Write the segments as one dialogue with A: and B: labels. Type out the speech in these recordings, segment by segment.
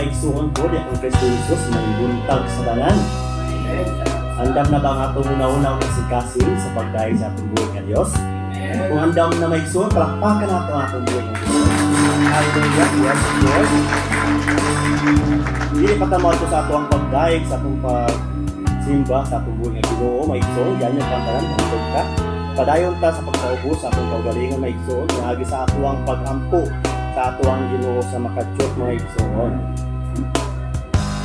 A: Sa makausa mga mga igsuon ko, di akong Kristo Jesus, may buntag sa tanan. Andam na ba nga itong una-una ang isikasin sa pagdahil sa atong buhay nga Diyos? Kung andam na may igsuon, palakpakan nato ang atong buhay nga Diyos. Hallelujah, yes, Lord. Dili patamaw ko sa ato ang pagdahig sa atong pagsimba sa atong buhay nga Ginoo, may igsuon, yan yung pantanan, ang ka. Padayon ta sa pagkaubos sa atong kaugalingan may igsuon, nga sa ato ang pagampo sa ato ang Ginoo sa makadyot mga igsuon.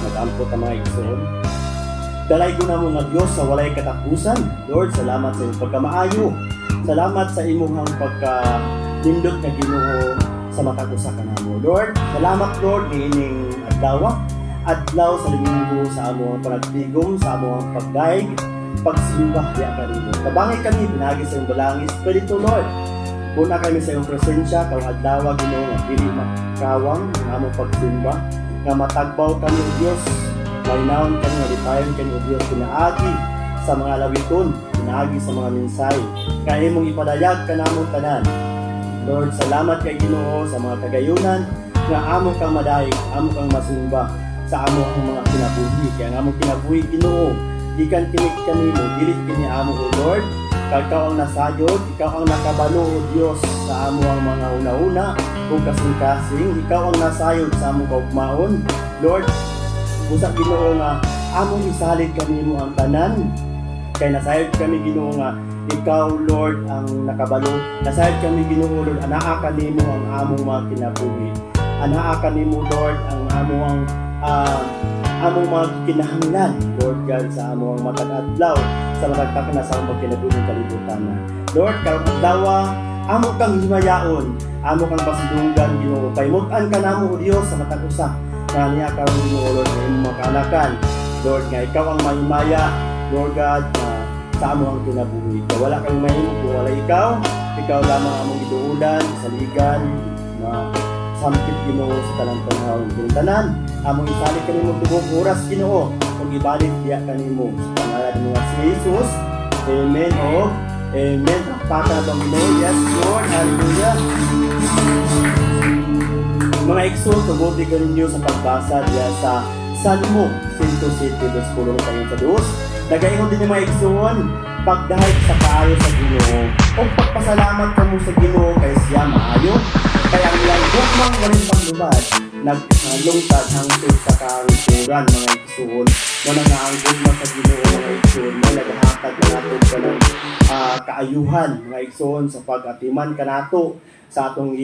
A: Nag-ampo ta mga igsuon. Dalay ko na mo Diyos sa walay katapusan. Lord, salamat sa iyong pagkamaayo. Salamat sa imuhang pagka nindot nga Ginoo sa mata ko sa kanamo. Lord, salamat Lord niining adlaw. Adlaw sa linggo sa amo ang panagtigom, sa amo ang pagdaig, pagsimba ya kanimo. Tabangay kami pinagi sa iyong balangis. Espiritu Lord, Una kami sa iyong presensya, kang Ginoo nga dili makawang ang among pagsimba, nga matagbaw kami o Dios, Lainawon kami nga lipayon kami o Dios pinaagi sa mga lawiton, pinaagi sa mga minsay. Kaya imong ipadayag ka namong tanan. Lord, salamat kay Ginoo sa mga kagayunan nga amo kang madaig, amo kang masimba sa amo ang mga kinabuhi. Kaya ang among kinabuhi Ginoo, di kan tinik kanimo, dilit kini amo o Lord, kag ikaw ang nasayod, ikaw ang nakabalo o Diyos sa amo ang mga una-una, kung kasing-kasing, ikaw ang nasayod sa among kaugmaon. Lord, busa Ginoo nga among isalig kanimo ang tanan. Kay nasayod kami Ginoo nga ikaw Lord ang nakabalo. Nasayod kami Ginoo Lord anaa kanimo ang among mga kinabuhi. Anaa kanimo Lord ang among ah, among mga kinahanglan Lord God sa among matag adlaw sa matagtak na sa among kinabuhi kalibutan. Lord karong amo kang himayaon, amo kang pasidunggan Ginoo. Kay mutan ka namo Dios sa matag usa nga niya karon Ginoo Lord nga imong makanakan. Lord nga ikaw ang mahimaya, Lord God, na sa amo ang kinabuhi. Kaya wala kang mahimo kung wala ikaw, ikaw lamang among giduulan, saligan, na samkit Ginoo sa tanang panahon. Kung tanan, among isali kanimo tubong oras Ginoo, kung ibalik diya kanimo sa pangalan si Jesus. Amen o Amen. Pakpaka bang Ginoo? Yes, Lord. Hallelujah. Mga ikso, tumuti ka ninyo sa pagbasa diya sa Salmo 107, verse 10 tayo sa dos. Nagaingon din yung mga iksoon, pagdahil sa kaayo sa Ginoo, o pagpasalamat ka mo sa Ginoo kay siya maayo, kaya ang ilang bukmang galing paglubad, naglungtad hangtod sa kaangkuran mga iksoon, mo na nga ang bukma sa Ginoo kaayuhan mga iksoon sa pag-atiman ka nato sa atong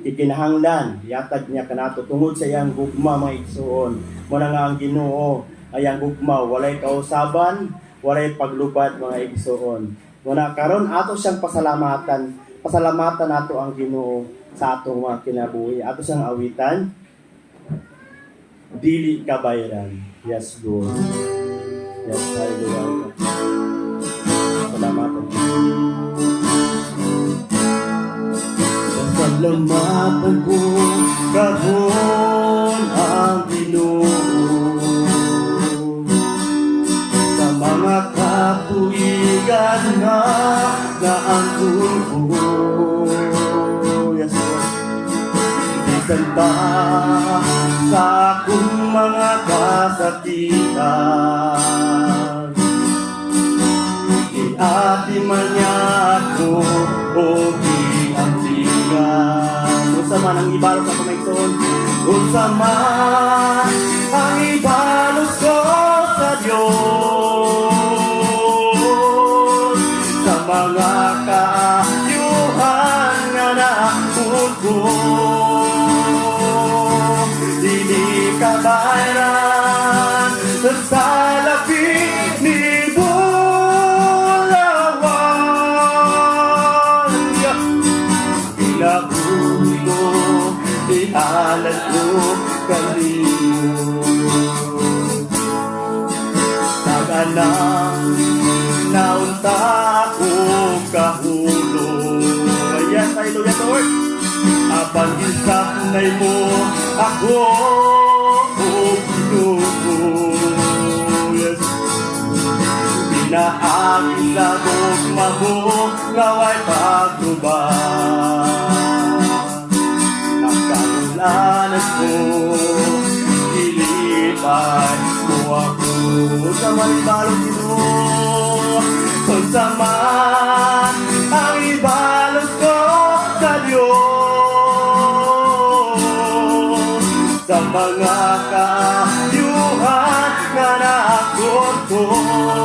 A: ikinahanglan yatag niya kanato tungod sa iyang gugma mga igsuon mo na nga ang Ginoo ayang gugma walay kausaban walay paglubad mga igsuon mo na karon ato siyang pasalamatan pasalamatan nato ang Ginoo sa atong mga kinabuhi. Ato siyang awitan. Dili kabayaran yes Lord. Yes hallelujah salamatan Pasalamatan ko karon ang Ginoo sa mga kapuigan nga naangkon ko. Yes, Lord. Bisan pa sa akong mga kasakitan Ati man niya ako o giantigan Unsa man ang ibalos sa kumaigsoon Unsa man ang ibalos ko sa Diyos. Sa mga kaayuhan kanino Taganang naunta ko kahulong Ayan, hallelujah Lord Abang isaknay mo ako Yes Pinaagi sa bukma mo Ngaway paglubad Ang kahulanan Sama ibalo ko Kung sama ang ibalo ko sa Diyos. Sa mga kayuhan na naakot ko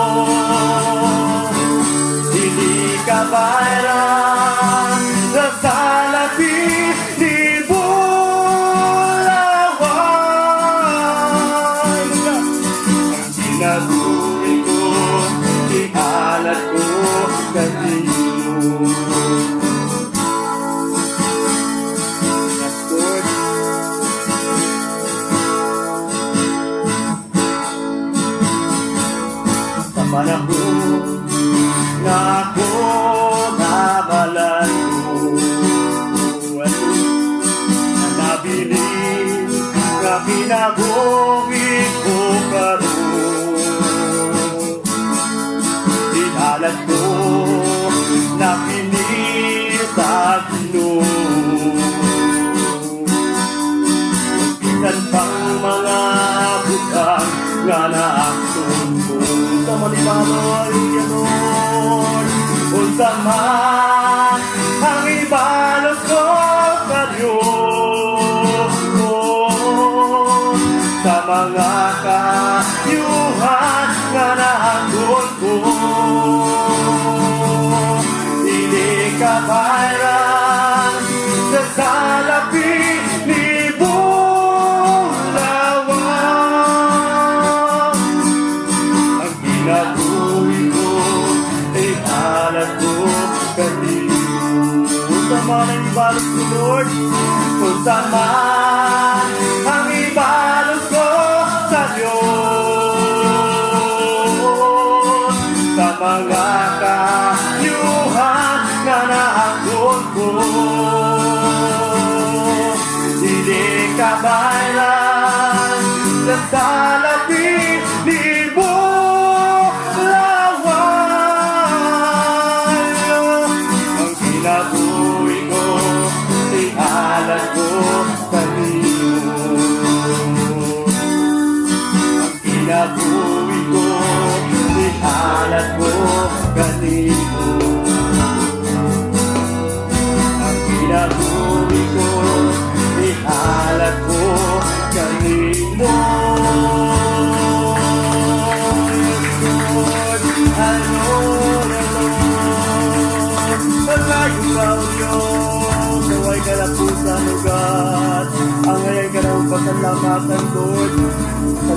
A: panahon na ako nabalan ko at na nabili na pinagumit mga butang nga naakson ko Sa malibanoy yanon Unsa man man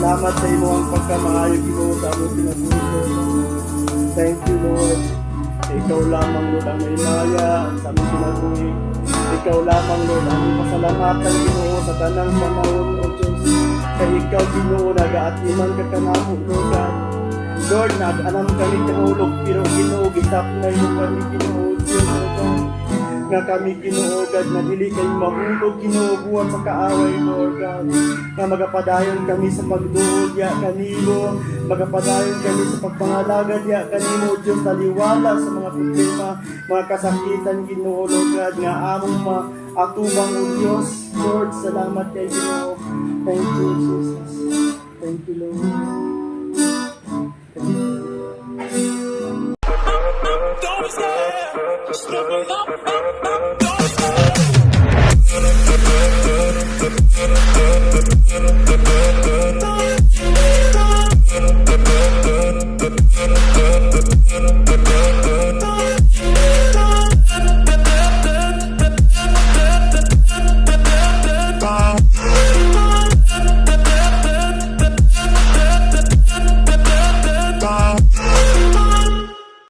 A: Salamat sa imo ang pagkamahayag mo sa among pinabuto Thank you Lord ikaw lamang Lord ang may maya sa aming sinabuhi. Ikaw lamang Lord ang pasalamatan Ginoo sa tanang panahon o Diyos. Kay ikaw Ginoo nagaatiman ka kanamo Lord God. Lord, nag-anam kami kahulog, pero Ginoo, gitapnay mo kami Ginoo, Diyos, O God. Nga kami Ginoo, God, na dili kayo mahulog, Ginoo, buwan sa kaaway, Lord God. Nga magapadayon kami sa pagduod, ya kanimo, magapadayon kami sa pagpangalagad, ya kanimo, Diyos, taliwala sa mga problema, mga kasakitan, Ginoo, Lord God, nga among maatubang, O Diyos, Lord, salamat kay Ginoo. Thank you, Jesus. Thank you, Lord.
B: Stop it!